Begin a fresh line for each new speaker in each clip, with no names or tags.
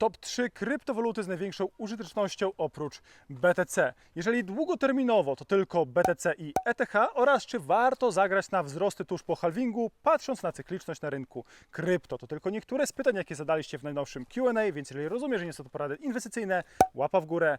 Top 3 kryptowaluty z największą użytecznością oprócz BTC. Jeżeli długoterminowo to tylko BTC i ETH oraz czy warto zagrać na wzrosty tuż po halvingu, patrząc na cykliczność na rynku krypto. To tylko niektóre z pytań, jakie zadaliście w najnowszym Q&A, więc jeżeli rozumiesz, że nie są to porady inwestycyjne, łapa w górę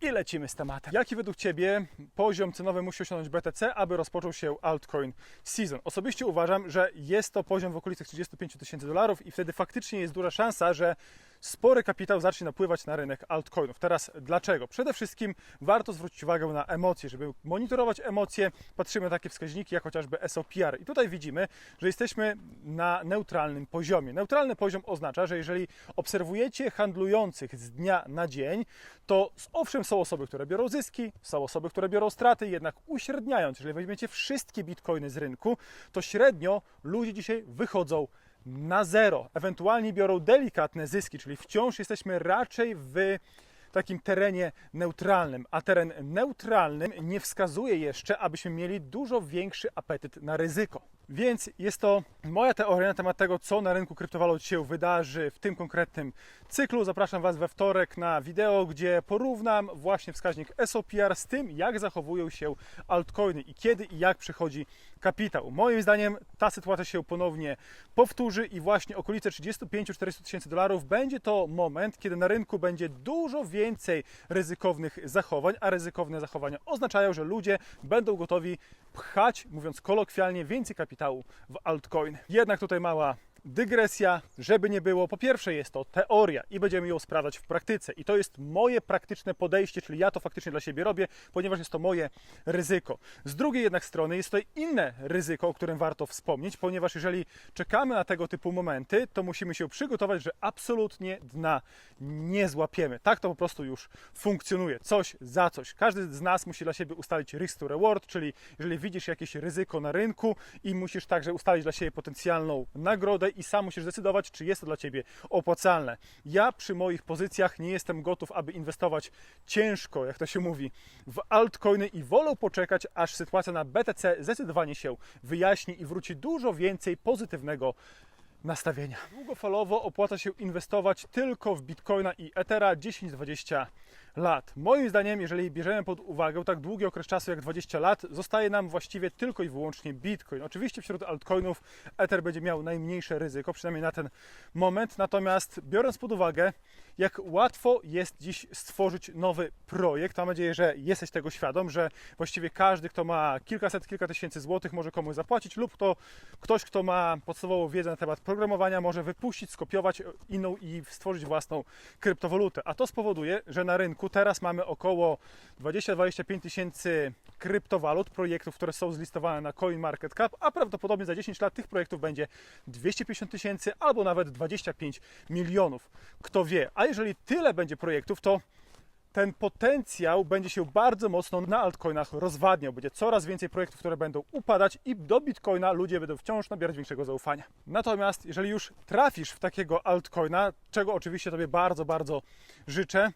i lecimy z tematem. Jaki według Ciebie poziom cenowy musi osiągnąć BTC, aby rozpoczął się altcoin season? Osobiście uważam, że jest to poziom w okolicach 35 tysięcy dolarów i wtedy faktycznie jest duża szansa, że spory kapitał zacznie napływać na rynek altcoinów. Teraz dlaczego? Przede wszystkim warto zwrócić uwagę na emocje. Żeby monitorować emocje, patrzymy na takie wskaźniki jak chociażby SOPR. I tutaj widzimy, że jesteśmy na neutralnym poziomie. Neutralny poziom oznacza, że jeżeli obserwujecie handlujących z dnia na dzień, to owszem są osoby, które biorą zyski, są osoby, które biorą straty, jednak uśredniając, jeżeli weźmiecie wszystkie bitcoiny z rynku, to średnio ludzie dzisiaj wychodzą na zero. Ewentualnie biorą delikatne zyski, czyli wciąż jesteśmy raczej w takim terenie neutralnym, a teren neutralnym nie wskazuje jeszcze, abyśmy mieli dużo większy apetyt na ryzyko. Więc jest to moja teoria na temat tego, co na rynku kryptowalut się wydarzy w tym konkretnym cyklu. Zapraszam Was we wtorek na wideo, gdzie porównam właśnie wskaźnik SOPR z tym, jak zachowują się altcoiny i kiedy i jak przychodzi kapitał. Moim zdaniem ta sytuacja się ponownie powtórzy i właśnie okolice 35-40 tysięcy dolarów będzie to moment, kiedy na rynku będzie dużo więcej ryzykownych zachowań, a ryzykowne zachowania oznaczają, że ludzie będą gotowi pchać, mówiąc kolokwialnie, więcej kapitału w altcoin. Jednak tutaj mała dygresja, żeby nie było. Po pierwsze jest to teoria i będziemy ją sprawdzać w praktyce. I to jest moje praktyczne podejście, czyli ja to faktycznie dla siebie robię, ponieważ jest to moje ryzyko. Z drugiej jednak strony jest tutaj inne ryzyko, o którym warto wspomnieć, ponieważ jeżeli czekamy na tego typu momenty, to musimy się przygotować, że absolutnie dna nie złapiemy. Tak to po prostu już funkcjonuje. Coś za coś. Każdy z nas musi dla siebie ustalić risk to reward, czyli jeżeli widzisz jakieś ryzyko na rynku i musisz także ustalić dla siebie potencjalną nagrodę i sam musisz zdecydować, czy jest to dla Ciebie opłacalne. Ja przy moich pozycjach nie jestem gotów, aby inwestować ciężko, jak to się mówi, w altcoiny i wolę poczekać, aż sytuacja na BTC zdecydowanie się wyjaśni i wróci dużo więcej pozytywnego nastawienia. Długofalowo opłaca się inwestować tylko w Bitcoina i Ethera 10-20 lat. Moim zdaniem, jeżeli bierzemy pod uwagę tak długi okres czasu jak 20 lat, zostaje nam właściwie tylko i wyłącznie Bitcoin. Oczywiście wśród altcoinów Ether będzie miał najmniejsze ryzyko, przynajmniej na ten moment. Natomiast biorąc pod uwagę, jak łatwo jest dziś stworzyć nowy projekt, mam nadzieję, że jesteś tego świadom, że właściwie każdy, kto ma kilkaset, kilka tysięcy złotych, może komuś zapłacić, lub kto, ktoś, kto ma podstawową wiedzę na temat programowania, może wypuścić, skopiować inną i stworzyć własną kryptowalutę. A to spowoduje, że na rynku teraz mamy około 20-25 tysięcy kryptowalut, projektów, które są zlistowane na CoinMarketCap, a prawdopodobnie za 10 lat tych projektów będzie 250 tysięcy albo nawet 25 milionów. Kto wie? A jeżeli tyle będzie projektów, to ten potencjał będzie się bardzo mocno na altcoinach rozwadniał. Będzie coraz więcej projektów, które będą upadać i do Bitcoina ludzie będą wciąż nabierać większego zaufania. Natomiast jeżeli już trafisz w takiego altcoina, czego oczywiście Tobie bardzo, bardzo życzę,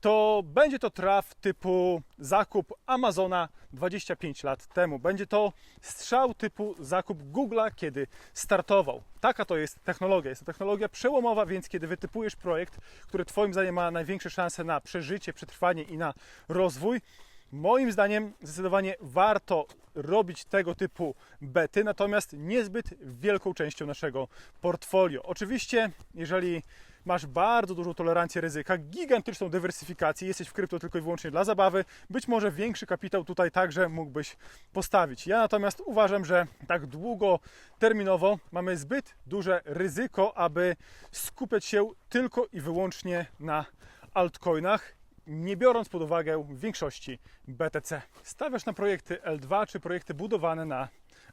to będzie to traf typu zakup Amazona 25 lat temu. Będzie to strzał typu zakup Google'a, kiedy startował. Taka to jest technologia. Jest to technologia przełomowa, więc kiedy wytypujesz projekt, który Twoim zdaniem ma największe szanse na przeżycie, przetrwanie i na rozwój, Moim zdaniem zdecydowanie warto robić tego typu bety, natomiast niezbyt wielką częścią naszego portfolio. Oczywiście, jeżeli masz bardzo dużą tolerancję ryzyka, gigantyczną dywersyfikację, jesteś w krypto tylko i wyłącznie dla zabawy, być może większy kapitał tutaj także mógłbyś postawić. Ja natomiast uważam, że tak długoterminowo mamy zbyt duże ryzyko, aby skupiać się tylko i wyłącznie na altcoinach nie biorąc pod uwagę większości BTC. Stawiasz na projekty L2 czy projekty budowane na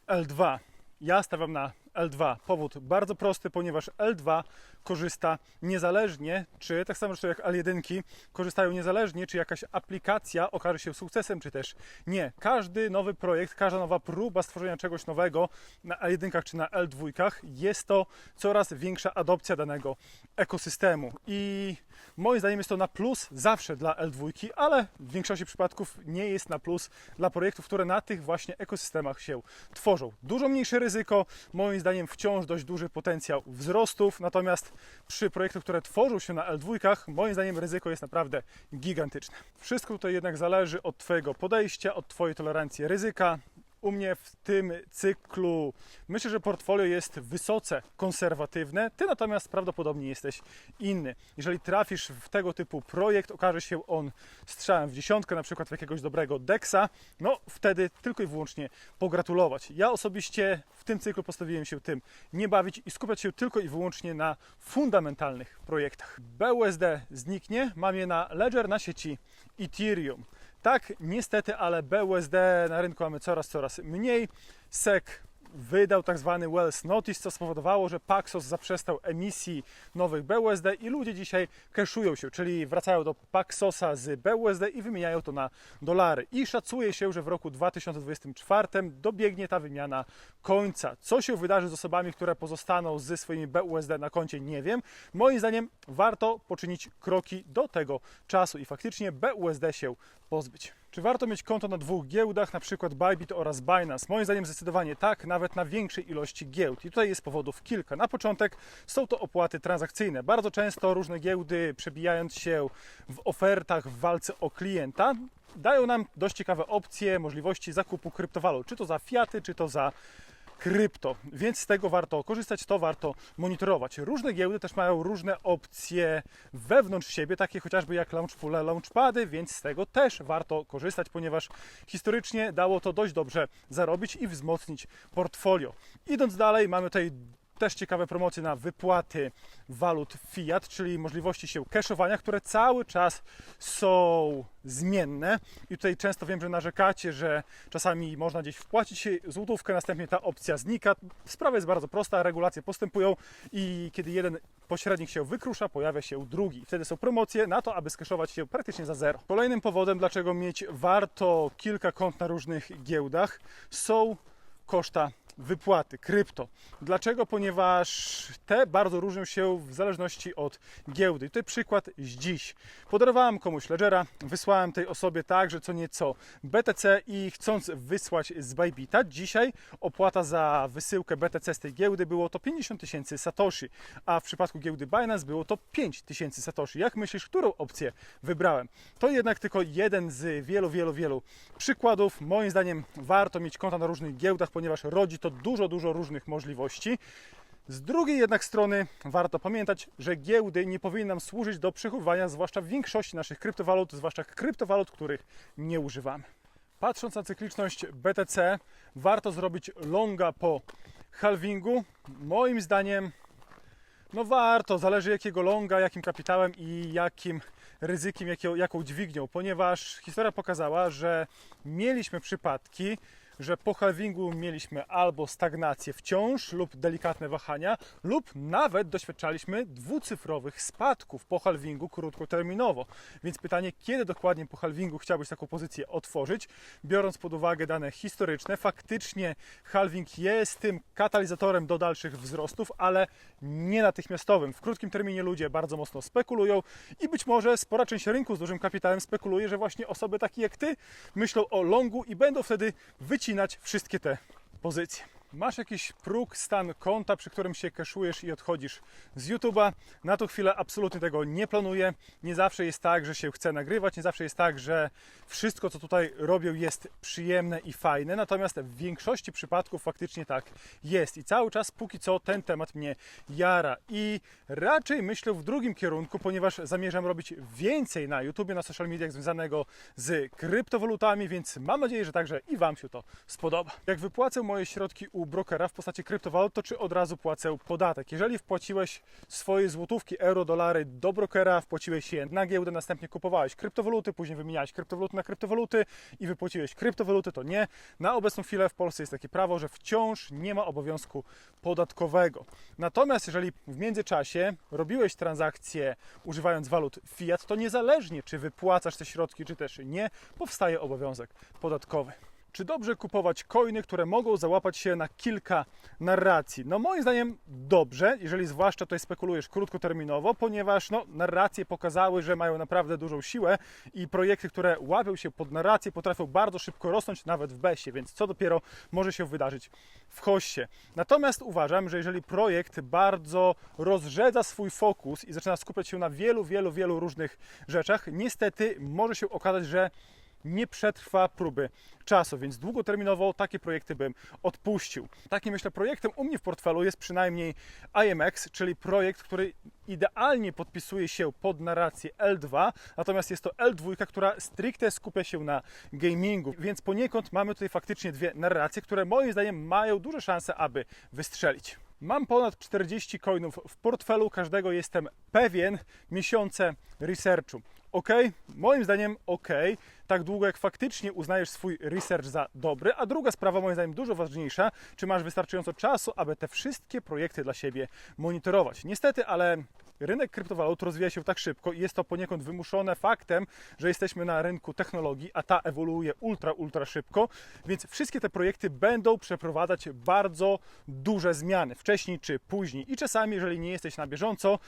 L2. Ja stawiam na L2. Powód bardzo prosty, ponieważ L2 korzysta niezależnie, czy tak samo jak L1 korzystają niezależnie, czy jakaś aplikacja okaże się sukcesem, czy też nie. Każdy nowy projekt, każda nowa próba stworzenia czegoś nowego na L1 czy na L2 jest to coraz większa adopcja danego ekosystemu. I Moim zdaniem jest to na plus zawsze dla L2, ale w większości przypadków nie jest na plus dla projektów, które na tych właśnie ekosystemach się tworzą. Dużo mniejsze ryzyko, moim zdaniem wciąż dość duży potencjał wzrostów, natomiast przy projektach, które tworzą się na L2, moim zdaniem ryzyko jest naprawdę gigantyczne. Wszystko tutaj jednak zależy od Twojego podejścia, od Twojej tolerancji ryzyka. U mnie w tym cyklu myślę, że portfolio jest wysoce konserwatywne. Ty natomiast prawdopodobnie jesteś inny. Jeżeli trafisz w tego typu projekt, okaże się on strzałem w dziesiątkę, na przykład w jakiegoś dobrego deksa, no wtedy tylko i wyłącznie pogratulować. Ja osobiście w tym cyklu postawiłem się tym nie bawić i skupiać się tylko i wyłącznie na fundamentalnych projektach. BUSD zniknie, mam je na Ledger na sieci Ethereum. Tak, niestety, ale BUSD na rynku mamy coraz, coraz mniej. SEC wydał tak zwany Wells Notice, co spowodowało, że Paxos zaprzestał emisji nowych BUSD i ludzie dzisiaj cashują się, czyli wracają do Paxosa z BUSD i wymieniają to na dolary. I szacuje się, że w roku 2024 dobiegnie ta wymiana końca. Co się wydarzy z osobami, które pozostaną ze swoimi BUSD na koncie, nie wiem. Moim zdaniem warto poczynić kroki do tego czasu i faktycznie BUSD się pozbyć. Czy warto mieć konto na dwóch giełdach, na przykład Bybit oraz Binance? Moim zdaniem zdecydowanie tak, nawet na większej ilości giełd. I tutaj jest powodów kilka. Na początek są to opłaty transakcyjne. Bardzo często różne giełdy, przebijając się w ofertach w walce o klienta, dają nam dość ciekawe opcje, możliwości zakupu kryptowalut, czy to za fiaty, czy to za krypto, więc z tego warto korzystać, to warto monitorować. Różne giełdy też mają różne opcje wewnątrz siebie, takie chociażby jak launchpoole, launchpady, więc z tego też warto korzystać, ponieważ historycznie dało to dość dobrze zarobić i wzmocnić portfolio. Idąc dalej, mamy tutaj też ciekawe promocje na wypłaty walut fiat, czyli możliwości się cashowania, które cały czas są zmienne. I tutaj często wiem, że narzekacie, że czasami można gdzieś wpłacić złotówkę, następnie ta opcja znika. Sprawa jest bardzo prosta, regulacje postępują i kiedy jeden pośrednik się wykrusza, pojawia się drugi. Wtedy są promocje na to, aby skaszować się praktycznie za zero. Kolejnym powodem, dlaczego mieć warto kilka kont na różnych giełdach, są koszta wypłaty, krypto. Dlaczego? Ponieważ te bardzo różnią się w zależności od giełdy. I tutaj przykład z dziś. Podarowałem komuś Ledgera, wysłałem tej osobie także co nieco BTC i chcąc wysłać z Bybita, dzisiaj opłata za wysyłkę BTC z tej giełdy było to 50 tysięcy Satoshi, a w przypadku giełdy Binance było to 5 tysięcy Satoshi. Jak myślisz, którą opcję wybrałem? To jednak tylko jeden z wielu, wielu, wielu przykładów. Moim zdaniem warto mieć konta na różnych giełdach, ponieważ rodzi to dużo, dużo różnych możliwości. Z drugiej jednak strony warto pamiętać, że giełdy nie powinny nam służyć do przechowywania zwłaszcza większości naszych kryptowalut, zwłaszcza kryptowalut, których nie używamy. Patrząc na cykliczność BTC, warto zrobić longa po halvingu. Moim zdaniem, no warto, zależy jakiego longa, jakim kapitałem i jakim ryzykiem, jaką dźwignią, ponieważ historia pokazała, że mieliśmy przypadki, że po halvingu mieliśmy albo stagnację wciąż lub delikatne wahania, lub nawet doświadczaliśmy dwucyfrowych spadków po halvingu krótkoterminowo. Więc pytanie, kiedy dokładnie po halvingu chciałbyś taką pozycję otworzyć, biorąc pod uwagę dane historyczne, faktycznie halving jest tym katalizatorem do dalszych wzrostów, ale nie natychmiastowym. W krótkim terminie ludzie bardzo mocno spekulują i być może spora część rynku z dużym kapitałem spekuluje, że właśnie osoby takie jak ty myślą o longu i będą wtedy wycinać wszystkie te pozycje. Masz jakiś próg, stan konta, przy którym się kaszujesz i odchodzisz z YouTube'a. Na tą chwilę absolutnie tego nie planuję. Nie zawsze jest tak, że się chce nagrywać, nie zawsze jest tak, że wszystko, co tutaj robię, jest przyjemne i fajne. Natomiast w większości przypadków faktycznie tak jest. I cały czas, póki co, ten temat mnie jara. I raczej myślę w drugim kierunku, ponieważ zamierzam robić więcej na YouTubie, na social mediach związanego z kryptowalutami, więc mam nadzieję, że także i Wam się to spodoba. Jak wypłacę moje środki u brokera w postaci kryptowalut, to czy od razu płacę podatek? Jeżeli wpłaciłeś swoje złotówki, euro, dolary do brokera, wpłaciłeś je na giełdę, następnie kupowałeś kryptowaluty, później wymieniałeś kryptowaluty na kryptowaluty i wypłaciłeś kryptowaluty, to nie. Na obecną chwilę w Polsce jest takie prawo, że wciąż nie ma obowiązku podatkowego. Natomiast jeżeli w międzyczasie robiłeś transakcje używając walut fiat, to niezależnie czy wypłacasz te środki, czy też nie, powstaje obowiązek podatkowy. Czy dobrze kupować coiny, które mogą załapać się na kilka narracji? No moim zdaniem dobrze, jeżeli zwłaszcza tutaj spekulujesz krótkoterminowo, ponieważ no, narracje pokazały, że mają naprawdę dużą siłę i projekty, które łapią się pod narrację potrafią bardzo szybko rosnąć nawet w besie, więc co dopiero może się wydarzyć w hoście. Natomiast uważam, że jeżeli projekt bardzo rozrzedza swój fokus i zaczyna skupiać się na wielu, wielu, wielu różnych rzeczach, niestety może się okazać, że nie przetrwa próby czasu, więc długoterminowo takie projekty bym odpuścił. Takim myślę projektem u mnie w portfelu jest przynajmniej IMX, czyli projekt, który idealnie podpisuje się pod narrację L2, natomiast jest to L2, która stricte skupia się na gamingu, więc poniekąd mamy tutaj faktycznie dwie narracje, które moim zdaniem mają duże szanse, aby wystrzelić. Mam ponad 40 coinów w portfelu, każdego jestem pewien, miesiące researchu. Ok, moim zdaniem ok, tak długo jak faktycznie uznajesz swój research za dobry, a druga sprawa moim zdaniem dużo ważniejsza, czy masz wystarczająco czasu, aby te wszystkie projekty dla siebie monitorować. Niestety, ale rynek kryptowalut rozwija się tak szybko i jest to poniekąd wymuszone faktem, że jesteśmy na rynku technologii, a ta ewoluuje ultra, ultra szybko, więc wszystkie te projekty będą przeprowadzać bardzo duże zmiany, wcześniej czy później. I czasami, jeżeli nie jesteś na bieżąco,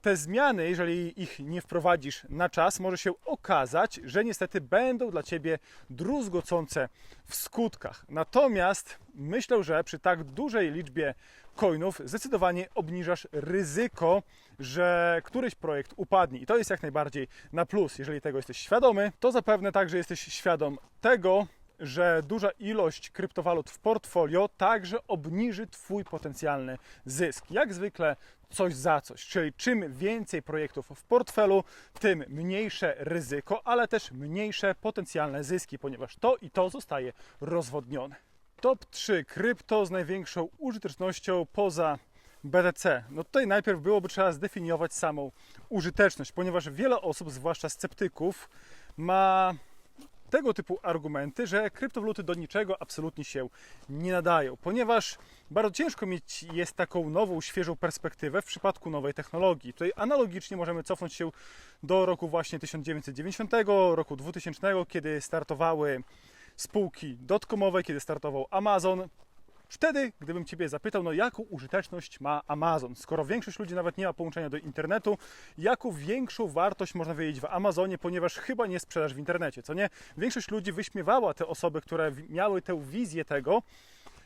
te zmiany, jeżeli ich nie wprowadzisz na czas, może się okazać, że niestety będą dla ciebie druzgocące w skutkach. Natomiast myślę, że przy tak dużej liczbie coinów zdecydowanie obniżasz ryzyko, że któryś projekt upadnie. I to jest jak najbardziej na plus. Jeżeli tego jesteś świadomy, to zapewne także jesteś świadom tego, że duża ilość kryptowalut w portfolio także obniży Twój potencjalny zysk. Jak zwykle coś za coś, czyli czym więcej projektów w portfelu, tym mniejsze ryzyko, ale też mniejsze potencjalne zyski, ponieważ to i to zostaje rozwodnione. Top 3 krypto z największą użytecznością poza BTC. No tutaj najpierw byłoby trzeba zdefiniować samą użyteczność, ponieważ wiele osób, zwłaszcza sceptyków, ma tego typu argumenty, że kryptowaluty do niczego absolutnie się nie nadają, ponieważ bardzo ciężko mieć jest taką nową, świeżą perspektywę w przypadku nowej technologii. Tutaj analogicznie możemy cofnąć się do roku właśnie 1990, roku 2000, kiedy startowały spółki dotcomowe, kiedy startował Amazon. Wtedy, gdybym Ciebie zapytał, no jaką użyteczność ma Amazon, skoro większość ludzi nawet nie ma połączenia do internetu, jaką większą wartość można wiedzieć w Amazonie, ponieważ chyba nie sprzedaż w internecie, co nie? Większość ludzi wyśmiewała te osoby, które miały tę wizję tego,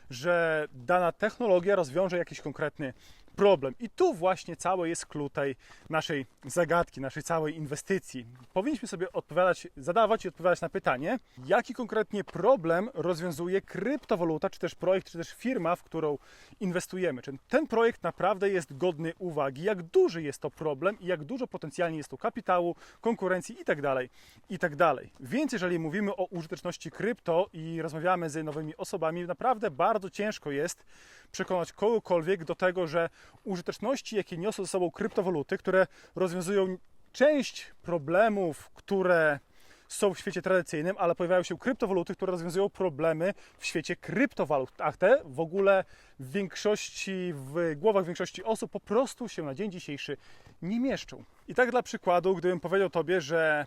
że dana technologia rozwiąże jakiś konkretny problem. I tu właśnie cały jest klucz tej naszej zagadki, naszej całej inwestycji. Powinniśmy sobie odpowiadać, zadawać i odpowiadać na pytanie, jaki konkretnie problem rozwiązuje kryptowaluta, czy też projekt, czy też firma, w którą inwestujemy. Czy ten projekt naprawdę jest godny uwagi, jak duży jest to problem i jak dużo potencjalnie jest tu kapitału, konkurencji itd. itd. Więc jeżeli mówimy o użyteczności krypto i rozmawiamy z nowymi osobami, naprawdę bardzo ciężko jest przekonać kogokolwiek do tego, że użyteczności, jakie niosą ze sobą kryptowaluty, które rozwiązują część problemów, które są w świecie tradycyjnym, ale pojawiają się kryptowaluty, które rozwiązują problemy w świecie kryptowalut, a te w ogóle w większości, w głowach większości osób po prostu się na dzień dzisiejszy nie mieszczą. I tak dla przykładu, gdybym powiedział Tobie, że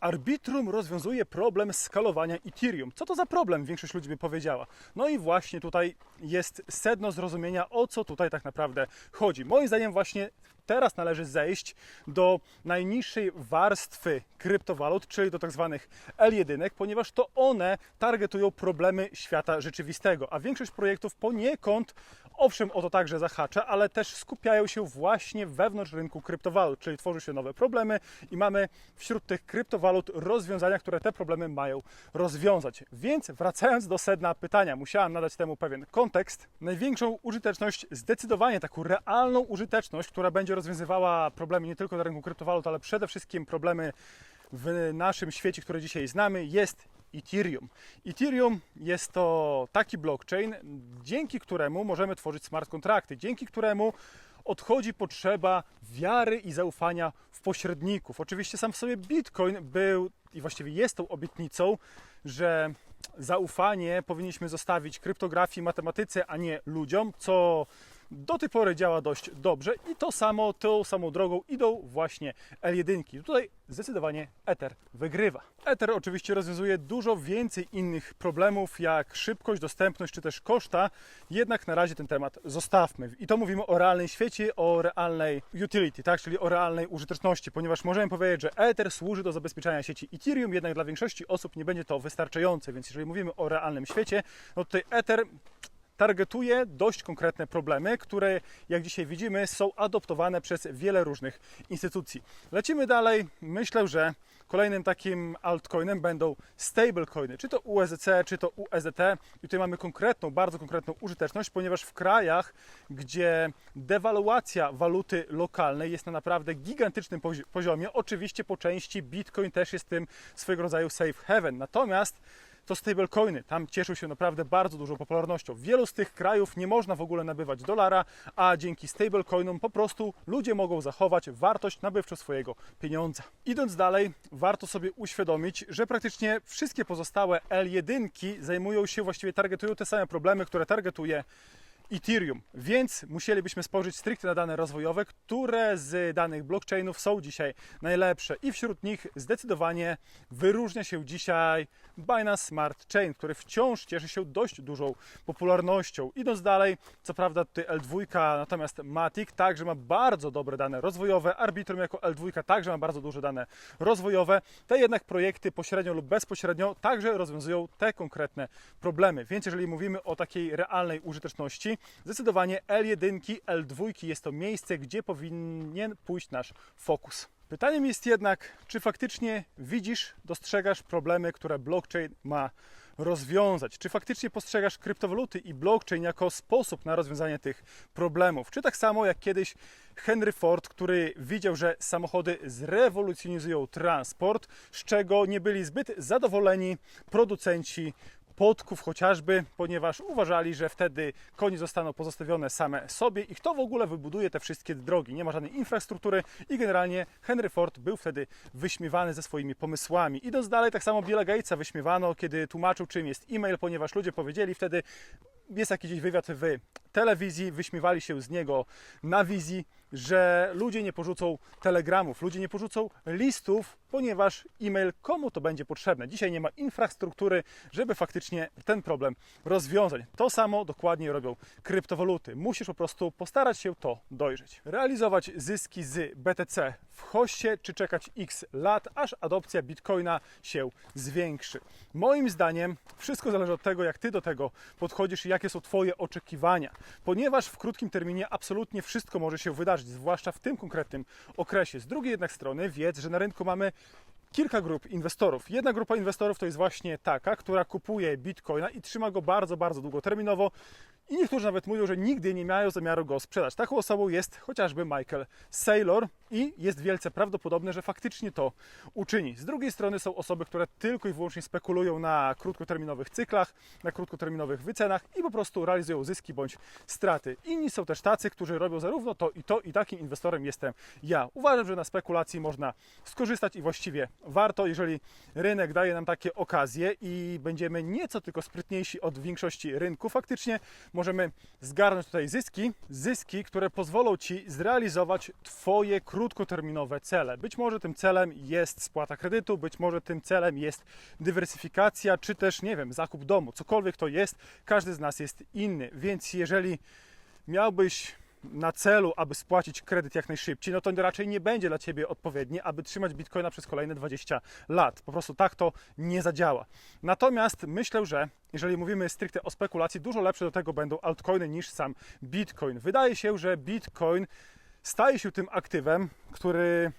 Arbitrum rozwiązuje problem skalowania Ethereum. Co to za problem? Większość ludzi by powiedziała. No i właśnie tutaj jest sedno zrozumienia, o co tutaj tak naprawdę chodzi. Moim zdaniem właśnie teraz należy zejść do najniższej warstwy kryptowalut, czyli do tak zwanych L1, ponieważ to one targetują problemy świata rzeczywistego, a większość projektów poniekąd owszem o to także zahacza, ale też skupiają się właśnie wewnątrz rynku kryptowalut, czyli tworzy się nowe problemy i mamy wśród tych kryptowalut rozwiązania, które te problemy mają rozwiązać. Więc wracając do sedna pytania, musiałam nadać temu pewien kontekst. Największą użyteczność, zdecydowanie taką realną użyteczność, która będzie rozwiązywała problemy nie tylko na rynku kryptowalut, ale przede wszystkim problemy w naszym świecie, który dzisiaj znamy, jest Ethereum. Ethereum jest to taki blockchain, dzięki któremu możemy tworzyć smart kontrakty, dzięki któremu odchodzi potrzeba wiary i zaufania w pośredników. Oczywiście sam w sobie Bitcoin był i właściwie jest tą obietnicą, że zaufanie powinniśmy zostawić kryptografii, matematyce, a nie ludziom, co do tej pory działa dość dobrze i to samo, tą samą drogą idą właśnie L1. Tutaj zdecydowanie Ether wygrywa. Ether oczywiście rozwiązuje dużo więcej innych problemów, jak szybkość, dostępność czy też koszta, jednak na razie ten temat zostawmy. I to mówimy o realnym świecie, o realnej utility, tak? czyli o realnej użyteczności, ponieważ możemy powiedzieć, że Ether służy do zabezpieczania sieci Ethereum, jednak dla większości osób nie będzie to wystarczające, więc jeżeli mówimy o realnym świecie, no tutaj Ether targetuje dość konkretne problemy, które jak dzisiaj widzimy są adoptowane przez wiele różnych instytucji. Lecimy dalej. Myślę, że kolejnym takim altcoinem będą stablecoiny, czy to USDC, czy to USDT. I tutaj mamy konkretną, bardzo konkretną użyteczność, ponieważ w krajach, gdzie dewaluacja waluty lokalnej jest na naprawdę gigantycznym pozi- poziomie, oczywiście po części Bitcoin też jest tym swego rodzaju safe haven. Natomiast to stablecoiny. Tam cieszył się naprawdę bardzo dużą popularnością. W wielu z tych krajów nie można w ogóle nabywać dolara, a dzięki stablecoinom po prostu ludzie mogą zachować wartość nabywczą swojego pieniądza. Idąc dalej, warto sobie uświadomić, że praktycznie wszystkie pozostałe L1 zajmują się, właściwie targetują te same problemy, które targetuje Ethereum, więc musielibyśmy spojrzeć stricte na dane rozwojowe, które z danych blockchainów są dzisiaj najlepsze i wśród nich zdecydowanie wyróżnia się dzisiaj Binance Smart Chain, który wciąż cieszy się dość dużą popularnością. Idąc dalej, co prawda tutaj L2, natomiast Matic także ma bardzo dobre dane rozwojowe, Arbitrum jako L2 także ma bardzo duże dane rozwojowe. Te jednak projekty pośrednio lub bezpośrednio także rozwiązują te konkretne problemy. Więc jeżeli mówimy o takiej realnej użyteczności, zdecydowanie L1, L2 jest to miejsce, gdzie powinien pójść nasz fokus. Pytaniem jest jednak, czy faktycznie widzisz, dostrzegasz problemy, które blockchain ma rozwiązać? Czy faktycznie postrzegasz kryptowaluty i blockchain jako sposób na rozwiązanie tych problemów? Czy tak samo jak kiedyś Henry Ford, który widział, że samochody zrewolucjonizują transport, z czego nie byli zbyt zadowoleni producenci podków chociażby, ponieważ uważali, że wtedy konie zostaną pozostawione same sobie i kto w ogóle wybuduje te wszystkie drogi. Nie ma żadnej infrastruktury i generalnie Henry Ford był wtedy wyśmiewany ze swoimi pomysłami. Idąc dalej, tak samo Billa Gatesa wyśmiewano, kiedy tłumaczył czym jest e-mail, ponieważ ludzie powiedzieli wtedy, jest jakiś wywiad w telewizji, wyśmiewali się z niego na wizji, że ludzie nie porzucą telegramów, ludzie nie porzucą listów, ponieważ e-mail komu to będzie potrzebne. Dzisiaj nie ma infrastruktury, żeby faktycznie ten problem rozwiązać. To samo dokładnie robią kryptowaluty. Musisz po prostu postarać się to dojrzeć. Realizować zyski z BTC w hoście, czy czekać x lat, aż adopcja bitcoina się zwiększy. Moim zdaniem wszystko zależy od tego, jak ty do tego podchodzisz i jakie są twoje oczekiwania, ponieważ w krótkim terminie absolutnie wszystko może się wydarzyć, zwłaszcza w tym konkretnym okresie. Z drugiej jednak strony wiedz, że na rynku mamy kilka grup inwestorów. Jedna grupa inwestorów to jest właśnie taka, która kupuje bitcoina i trzyma go bardzo, bardzo długoterminowo. I niektórzy nawet mówią, że nigdy nie mają zamiaru go sprzedać. Taką osobą jest chociażby Michael Saylor i jest wielce prawdopodobne, że faktycznie to uczyni. Z drugiej strony są osoby, które tylko i wyłącznie spekulują na krótkoterminowych cyklach, na krótkoterminowych wycenach i po prostu realizują zyski bądź straty. Inni są też tacy, którzy robią zarówno to i to i takim inwestorem jestem ja. Uważam, że na spekulacji można skorzystać i właściwie warto, jeżeli rynek daje nam takie okazje i będziemy nieco tylko sprytniejsi od większości rynku, faktycznie możemy zgarnąć tutaj zyski, zyski, które pozwolą Ci zrealizować Twoje krótkoterminowe cele. Być może tym celem jest spłata kredytu, być może tym celem jest dywersyfikacja, czy też, nie wiem, zakup domu. Cokolwiek to jest, każdy z nas jest inny, więc jeżeli miałbyś na celu, aby spłacić kredyt jak najszybciej, no to raczej nie będzie dla Ciebie odpowiednie, aby trzymać Bitcoina przez kolejne 20 lat. Po prostu tak to nie zadziała. Natomiast myślę, że jeżeli mówimy stricte o spekulacji, dużo lepsze do tego będą altcoiny niż sam Bitcoin. Wydaje się, że Bitcoin staje się tym aktywem, który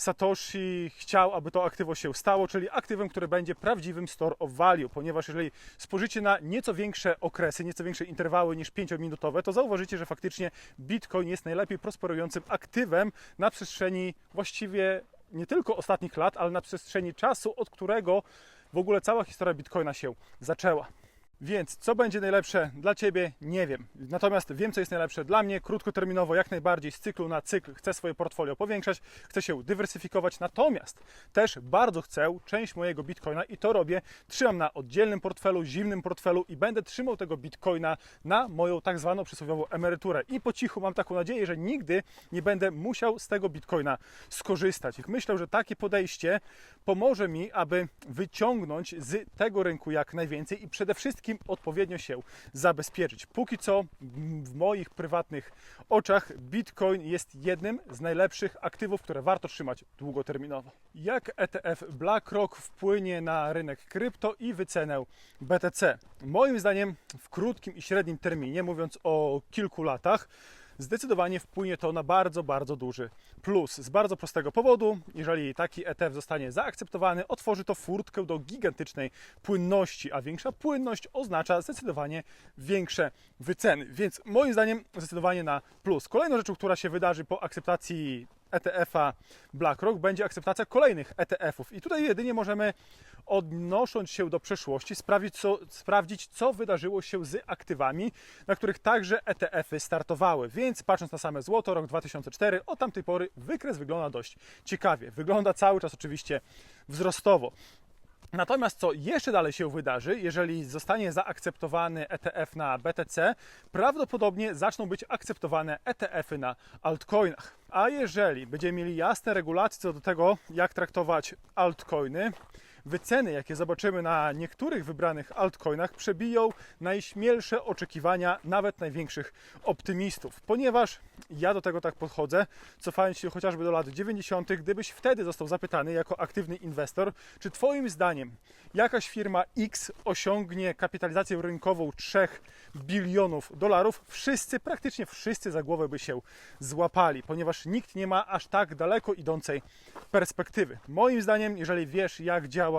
Satoshi chciał, aby to aktywo się stało, czyli aktywem, które będzie prawdziwym store of value, ponieważ jeżeli spojrzycie na nieco większe okresy, nieco większe interwały niż 5-minutowe, to zauważycie, że faktycznie Bitcoin jest najlepiej prosperującym aktywem na przestrzeni właściwie nie tylko ostatnich lat, ale na przestrzeni czasu, od którego w ogóle cała historia Bitcoina się zaczęła. Więc co będzie najlepsze dla Ciebie, nie wiem. Natomiast wiem, co jest najlepsze dla mnie. Krótkoterminowo, jak najbardziej z cyklu na cykl chcę swoje portfolio powiększać, chcę się dywersyfikować. Natomiast też bardzo chcę część mojego bitcoina i to robię. Trzymam na oddzielnym portfelu, zimnym portfelu i będę trzymał tego bitcoina na moją tak zwaną przysłowiową emeryturę. I po cichu mam taką nadzieję, że nigdy nie będę musiał z tego bitcoina skorzystać. Myślę, że takie podejście pomoże mi, aby wyciągnąć z tego rynku jak najwięcej i przede wszystkim odpowiednio się zabezpieczyć. Póki co w moich prywatnych oczach Bitcoin jest jednym z najlepszych aktywów, które warto trzymać długoterminowo. Jak ETF BlackRock wpłynie na rynek krypto i wycenę BTC? Moim zdaniem w krótkim i średnim terminie, mówiąc o kilku latach, zdecydowanie wpłynie to na bardzo, bardzo duży plus. Z bardzo prostego powodu, jeżeli taki ETF zostanie zaakceptowany, otworzy to furtkę do gigantycznej płynności, a większa płynność oznacza zdecydowanie większe wyceny. Więc moim zdaniem zdecydowanie na plus. Kolejną rzeczą, która się wydarzy po akceptacji ETF-a BlackRock będzie akceptacja kolejnych ETF-ów. I tutaj jedynie możemy odnosząc się do przeszłości, sprawdzić co, sprawdzić, co wydarzyło się z aktywami, na których także ETF-y startowały. Więc patrząc na same złoto, rok 2004, od tamtej pory wykres wygląda dość ciekawie. Wygląda cały czas oczywiście wzrostowo. Natomiast co jeszcze dalej się wydarzy, jeżeli zostanie zaakceptowany ETF na BTC, prawdopodobnie zaczną być akceptowane ETF-y na altcoinach. A jeżeli będziemy mieli jasne regulacje co do tego, jak traktować altcoiny, wyceny, jakie zobaczymy na niektórych wybranych altcoinach, przebiją najśmielsze oczekiwania nawet największych optymistów. Ponieważ ja do tego tak podchodzę, cofając się chociażby do lat 90., gdybyś wtedy został zapytany jako aktywny inwestor, czy Twoim zdaniem jakaś firma X osiągnie kapitalizację rynkową 3 bilionów dolarów, wszyscy, praktycznie wszyscy za głowę by się złapali, ponieważ nikt nie ma aż tak daleko idącej perspektywy. Moim zdaniem, jeżeli wiesz, jak działa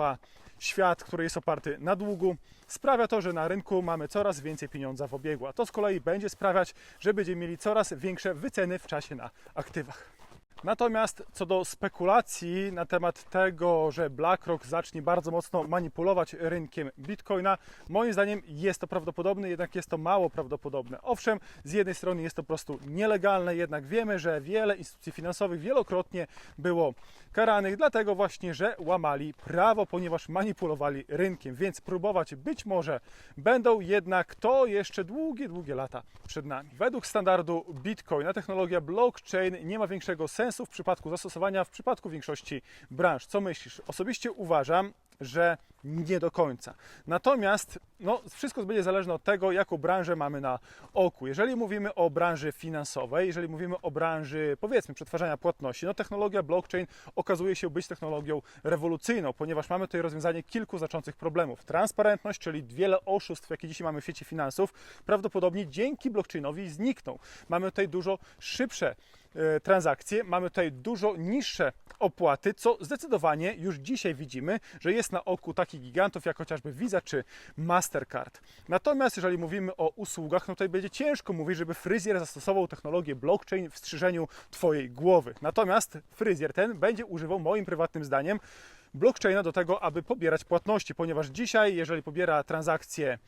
świat, który jest oparty na długu, sprawia to, że na rynku mamy coraz więcej pieniądza w obiegu, a to z kolei będzie sprawiać, że będziemy mieli coraz większe wyceny w czasie na aktywach. Natomiast co do spekulacji na temat tego, że BlackRock zacznie bardzo mocno manipulować rynkiem Bitcoina, moim zdaniem jest to prawdopodobne, jednak jest to mało prawdopodobne. Owszem, z jednej strony jest to po prostu nielegalne, jednak wiemy, że wiele instytucji finansowych wielokrotnie było karanych, dlatego właśnie, że łamali prawo, ponieważ manipulowali rynkiem, więc próbować być może będą, jednak to jeszcze długie, długie lata przed nami. Według standardu Bitcoina technologia blockchain nie ma większego sensu w przypadku zastosowania, w przypadku większości branż. Co myślisz? Osobiście uważam, że nie do końca. Natomiast no, wszystko będzie zależne od tego, jaką branżę mamy na oku. Jeżeli mówimy o branży finansowej, jeżeli mówimy o branży, powiedzmy, przetwarzania płatności, no technologia blockchain okazuje się być technologią rewolucyjną, ponieważ mamy tutaj rozwiązanie kilku znaczących problemów. Transparentność, czyli wiele oszustw, jakie dzisiaj mamy w świecie finansów, prawdopodobnie dzięki blockchainowi znikną. Mamy tutaj dużo szybsze e, transakcje, mamy tutaj dużo niższe opłaty, co zdecydowanie już dzisiaj widzimy, że jest na oku takich gigantów jak chociażby Visa czy Mastercard. Natomiast jeżeli mówimy o usługach, no tutaj będzie ciężko mówić, żeby fryzjer zastosował technologię blockchain w strzyżeniu Twojej głowy. Natomiast fryzjer ten będzie używał, moim prywatnym zdaniem, blockchaina do tego, aby pobierać płatności, ponieważ dzisiaj, jeżeli pobiera transakcje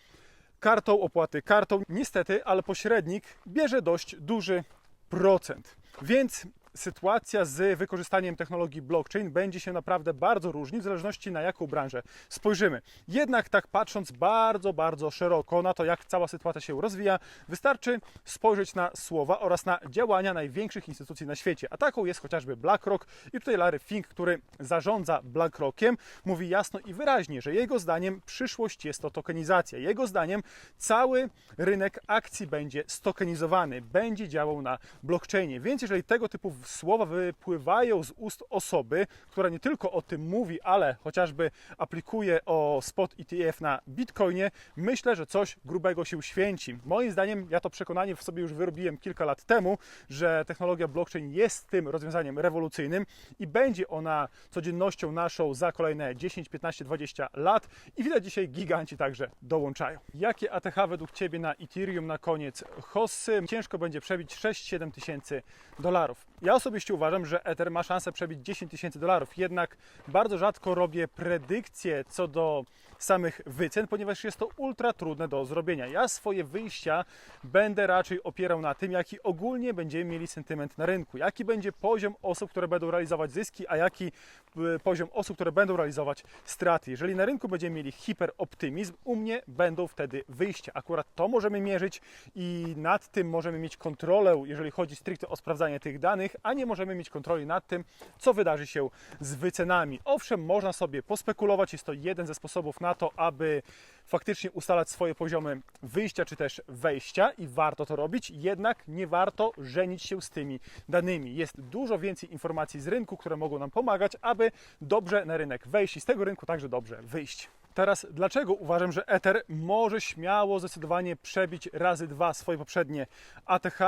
kartą, opłaty kartą, niestety, ale pośrednik bierze dość duży procent. Więc sytuacja z wykorzystaniem technologii blockchain będzie się naprawdę bardzo różnić w zależności na jaką branżę spojrzymy. Jednak tak patrząc bardzo, bardzo szeroko na to, jak cała sytuacja się rozwija, wystarczy spojrzeć na słowa oraz na działania największych instytucji na świecie. A taką jest chociażby BlackRock i tutaj Larry Fink, który zarządza BlackRockiem, mówi jasno i wyraźnie, że jego zdaniem przyszłość jest to tokenizacja. Jego zdaniem cały rynek akcji będzie stokenizowany, będzie działał na blockchainie. Więc jeżeli tego typu słowa wypływają z ust osoby, która nie tylko o tym mówi, ale chociażby aplikuje o spot ETF na Bitcoinie, myślę, że coś grubego się święci. Moim zdaniem, ja to przekonanie w sobie już wyrobiłem kilka lat temu, że technologia blockchain jest tym rozwiązaniem rewolucyjnym i będzie ona codziennością naszą za kolejne 10, 15, 20 lat i widać dzisiaj giganci także dołączają. Jakie ATH według Ciebie na Ethereum na koniec hossy? Ciężko będzie przebić 6-7 tysięcy dolarów. Ja Osobiście uważam, że Ether ma szansę przebić 10 tysięcy dolarów, jednak bardzo rzadko robię predykcje co do samych wycen, ponieważ jest to ultra trudne do zrobienia. Ja swoje wyjścia będę raczej opierał na tym, jaki ogólnie będziemy mieli sentyment na rynku, jaki będzie poziom osób, które będą realizować zyski, a jaki y, poziom osób, które będą realizować straty. Jeżeli na rynku będziemy mieli hiperoptymizm, u mnie będą wtedy wyjścia. Akurat to możemy mierzyć i nad tym możemy mieć kontrolę, jeżeli chodzi stricte o sprawdzanie tych danych, a nie możemy mieć kontroli nad tym, co wydarzy się z wycenami. Owszem, można sobie pospekulować, jest to jeden ze sposobów na to, aby faktycznie ustalać swoje poziomy wyjścia czy też wejścia i warto to robić, jednak nie warto żenić się z tymi danymi. Jest dużo więcej informacji z rynku, które mogą nam pomagać, aby dobrze na rynek wejść i z tego rynku także dobrze wyjść. Teraz, dlaczego uważam, że Ether może śmiało, zdecydowanie przebić razy dwa swoje poprzednie ATH?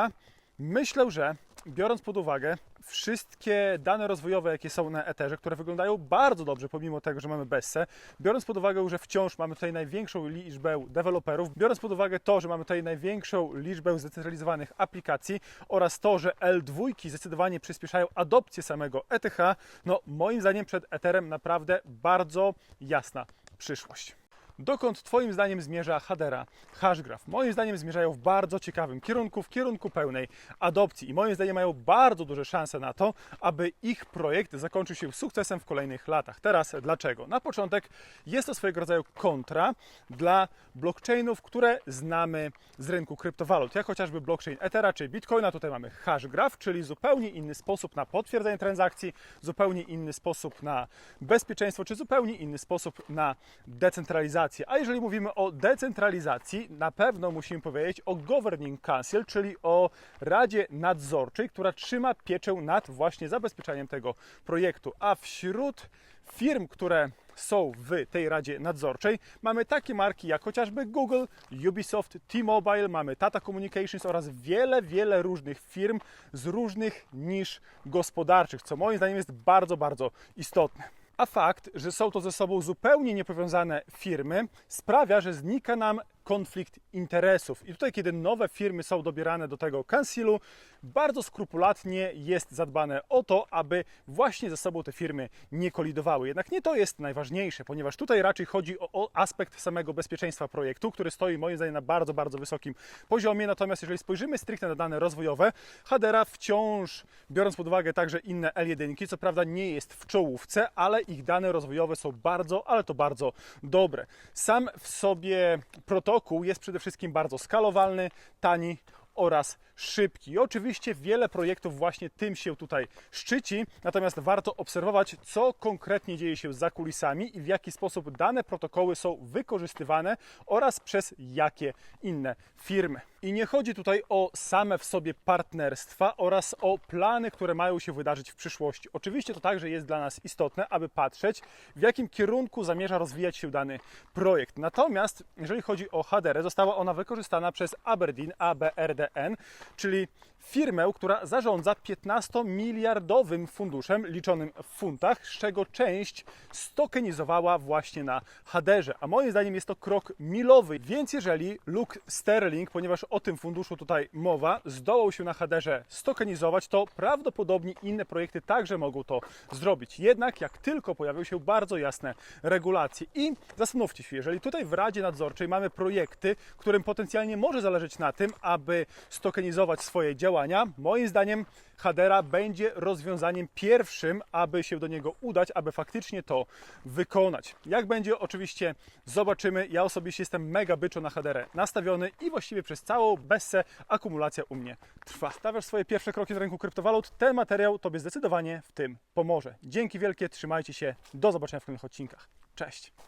Myślę, że biorąc pod uwagę wszystkie dane rozwojowe, jakie są na Etherze, które wyglądają bardzo dobrze, pomimo tego, że mamy Bessę, biorąc pod uwagę, że wciąż mamy tutaj największą liczbę deweloperów, biorąc pod uwagę to, że mamy tutaj największą liczbę zdecentralizowanych aplikacji oraz to, że L2 zdecydowanie przyspieszają adopcję samego ETH, no moim zdaniem przed Etherem naprawdę bardzo jasna przyszłość. Dokąd Twoim zdaniem zmierza Hadera, Hashgraph? Moim zdaniem zmierzają w bardzo ciekawym kierunku, w kierunku pełnej adopcji i moim zdaniem mają bardzo duże szanse na to, aby ich projekt zakończył się sukcesem w kolejnych latach. Teraz dlaczego? Na początek jest to swojego rodzaju kontra dla blockchainów, które znamy z rynku kryptowalut, jak chociażby blockchain Ethera czy Bitcoina. Tutaj mamy Hashgraph, czyli zupełnie inny sposób na potwierdzenie transakcji, zupełnie inny sposób na bezpieczeństwo, czy zupełnie inny sposób na decentralizację. A jeżeli mówimy o decentralizacji, na pewno musimy powiedzieć o Governing Council, czyli o Radzie Nadzorczej, która trzyma pieczę nad właśnie zabezpieczeniem tego projektu. A wśród firm, które są w tej Radzie Nadzorczej, mamy takie marki jak chociażby Google, Ubisoft, T-Mobile, mamy Tata Communications oraz wiele, wiele różnych firm z różnych nisz gospodarczych, co moim zdaniem jest bardzo, bardzo istotne. A fakt, że są to ze sobą zupełnie niepowiązane firmy, sprawia, że znika nam konflikt interesów. I tutaj, kiedy nowe firmy są dobierane do tego kansilu, bardzo skrupulatnie jest zadbane o to, aby właśnie ze sobą te firmy nie kolidowały. Jednak nie to jest najważniejsze, ponieważ tutaj raczej chodzi o, o aspekt samego bezpieczeństwa projektu, który stoi moim zdaniem na bardzo, bardzo wysokim poziomie. Natomiast jeżeli spojrzymy stricte na dane rozwojowe, Hadera wciąż, biorąc pod uwagę także inne L1, co prawda nie jest w czołówce, ale ich dane rozwojowe są bardzo, ale to bardzo dobre. Sam w sobie protokół jest przede wszystkim bardzo skalowalny, tani oraz szybki. Oczywiście wiele projektów właśnie tym się tutaj szczyci, natomiast warto obserwować, co konkretnie dzieje się za kulisami i w jaki sposób dane protokoły są wykorzystywane oraz przez jakie inne firmy. I nie chodzi tutaj o same w sobie partnerstwa oraz o plany, które mają się wydarzyć w przyszłości. Oczywiście to także jest dla nas istotne, aby patrzeć, w jakim kierunku zamierza rozwijać się dany projekt. Natomiast jeżeli chodzi o HDR, została ona wykorzystana przez Aberdeen, ABRDN, czyli firmę, która zarządza 15-miliardowym funduszem liczonym w funtach, z czego część stokenizowała właśnie na Haderze. A moim zdaniem jest to krok milowy, więc jeżeli Luke Sterling, ponieważ o tym funduszu tutaj mowa, zdołał się na Haderze stokenizować, to prawdopodobnie inne projekty także mogą to zrobić. Jednak jak tylko pojawią się bardzo jasne regulacje i zastanówcie się, jeżeli tutaj w Radzie Nadzorczej mamy projekty, którym potencjalnie może zależeć na tym, aby stokenizować swoje działania, moim zdaniem Hadera będzie rozwiązaniem pierwszym, aby się do niego udać, aby faktycznie to wykonać. Jak będzie, oczywiście zobaczymy. Ja osobiście jestem mega byczo na Haderę nastawiony i właściwie przez całą Bessę akumulacja u mnie trwa. Stawiasz swoje pierwsze kroki na rynku kryptowalut, ten materiał Tobie zdecydowanie w tym pomoże. Dzięki wielkie, trzymajcie się, do zobaczenia w kolejnych odcinkach. Cześć!